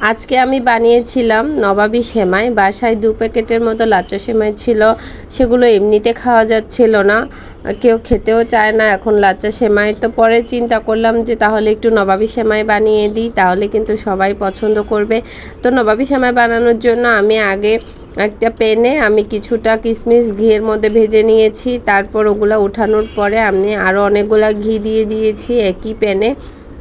আজকে আমি বানিয়েছিলাম নবাবী সেমাই। বাসায় দু প্যাকেটের মতো লাচ্চা সেমাই ছিল। সেগুলো এমনিতে খাওয়া যাচ্ছিল না। কেউ খেতেও চায় না। এখন লাচ্চা সেমাই তো পরে চিন্তা করলাম যে তাহলে একটু নবাবী সেমাই বানিয়ে দিই, তাহলে কিন্তু সবাই পছন্দ করবে। তো নবাবী সেমাই বানানোর জন্য আমি আগে একটা পেনে আমি কিছুটা কিশমিশ ঘিয়ের মধ্যে ভেজে নিয়েছি। তারপর ওগুলো উঠানোর পরে আমি আরও অনেকগুলো ঘি দিয়ে দিয়েছি একই প্যানে।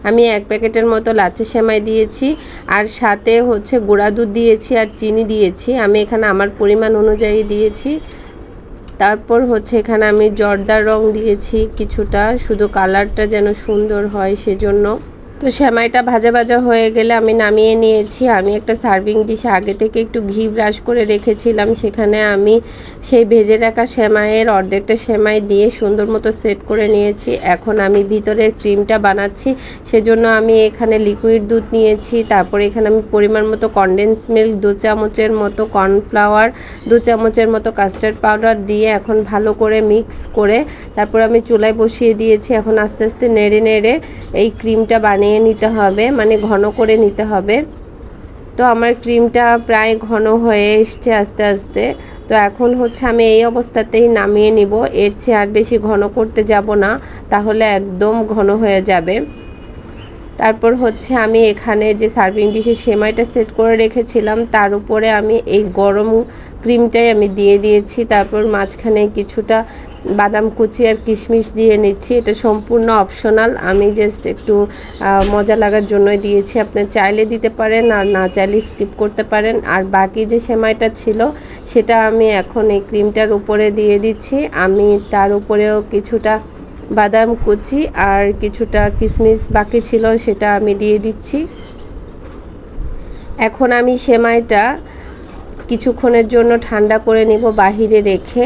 আমি এক প্যাকেটের মতো লাচ্চা সেমাই দিয়েছি, আর সাথে হচ্ছে গুঁড়া দুধ দিয়েছি আর চিনি দিয়েছি। আমি এখানে আমার পরিমাণ অনুযায়ী দিয়েছি। তারপর হচ্ছে এখানে আমি জর্দার রং দিয়েছি কিছুটা, শুধু কালারটা যেন সুন্দর হয় সেজন্য। তো সেমাইটা ভাজা ভাজা হয়ে গেলে আমি নামিয়ে নিয়েছি। আমি একটা সার্ভিং ডিশে আগে থেকে একটু ঘি ব্রাশ করে রেখেছিলাম। সেখানে আমি সেই ভেজে রাখা সেমাইয়ের অর্ধেকটা সেমাই দিয়ে সুন্দর মতো সেট করে নিয়েছি। এখন আমি ভিতরের ক্রিমটা বানাচ্ছি। সেজন্য আমি এখানে লিকুইড দুধ নিয়েছি। তারপরে এখানে আমি পরিমাণ মতো কনডেন্স মিল্ক দু চামচের মতো কর্নফ্লাওয়ার দু চামচের মতো কাস্টার্ড পাউডার দিয়ে এখন ভালো করে মিক্স করে তারপর আমি চুলায় বসিয়ে দিয়েছি। এখন আস্তে আস্তে নেড়ে নেড়ে এই ক্রিমটা বানিয়ে বানিয়ে নিতে হবে মানে ঘন করে নিতে হবে। তো আমার ক্রিমটা প্রায় ঘন হয়ে এসছে আস্তে আস্তে। তো এখন হচ্ছে আমি এই অবস্থাতেই নামিয়ে নিব। এর চেয়ে আর বেশি ঘন করতে যাব না, তাহলে একদম ঘন হয়ে যাবে। তারপর হচ্ছে আমি এখানে যে সার্ভিং ডিশে সেমাইটা সেট করে রেখেছিলাম, তার উপরে আমি এই গরম ক্রিমটাই আমি দিয়ে দিয়েছি, তারপর মাঝখানে কিছুটা বাদাম কুচি আর কিশমিশ দিয়ে নিচ্ছি। এটা সম্পূর্ণ অপশনাল। আমি জাস্ট একটু মজা লাগার জন্যই দিয়েছি। আপনি চাইলে দিতে পারেন আর না চাইলে স্কিপ করতে পারেন। আর বাকি যে সেমাইটা ছিল, সেটা আমি এখন এই ক্রিমটার উপরে দিয়ে দিচ্ছি। আমি তার উপরেও কিছুটা বাদাম কুচি আর কিছুটা কিশমিশ বাকি ছিল, সেটা আমি দিয়ে দিচ্ছি। এখন আমি সেমাইটা কিছুক্ষণের জন্য ঠান্ডা করে নিব বাহিরে রেখে।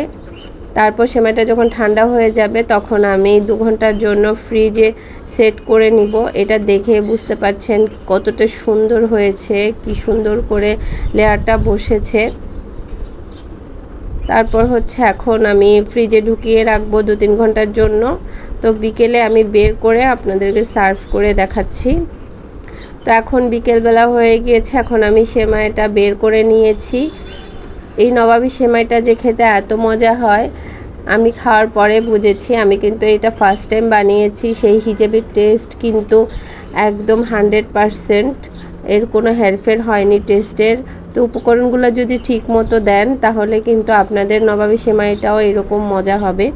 তারপর সেমাইটা যখন ঠান্ডা হয়ে যাবে, তখন আমি দু ঘণ্টার জন্য ফ্রিজে সেট করে নিব। এটা দেখে বুঝতে পারছেন কতটা সুন্দর হয়েছে, কি সুন্দর করে লেয়ারটা বসেছে। তারপর হচ্ছে এখন আমি ফ্রিজে ঢুকিয়ে রাখব দু তিন ঘণ্টার জন্য। তো বিকেলে আমি বের করে আপনাদেরকে সার্ভ করে দেখাচ্ছি। তো এখন বিকেলবেলা হয়ে গিয়েছে, এখন আমি সেমাইটা বের করে নিয়েছি। এই নবাবী সেমাইটা যে খেতে এত মজা হয়, আমি খাওয়ার পরে বুঝেছি, আমি কিন্তু এটা ফার্স্ট টাইম বানিয়েছি, সেই হিসেবে টেস্ট কিন্তু একদম হান্ড্রেড পারসেন্ট এর কোনো হেরফের হয়নি টেস্টের তো উপকরণগুলো যদি ঠিক মতো দেন, তাহলে কিন্তু আপনাদের নবাবী সেমাইটাও এরকম মজা হবে।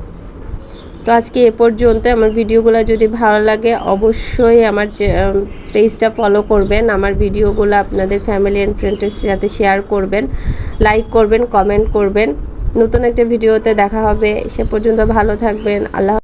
তো আজকে এ পর্যন্ত আমার ভিডিওগুলো যদি ভালো লাগে, অবশ্যই আমার পেজটা ফলো করবেন। আমার ভিডিওগুলো আপনাদের ফ্যামিলি অ্যান্ড ফ্রেন্ডের সাথে শেয়ার করবেন। লাইক করবেন কমেন্ট করবেন। নতুন একটা ভিডিওতে দেখা হবে। সে পর্যন্ত ভালো থাকবেন। আল্লাহ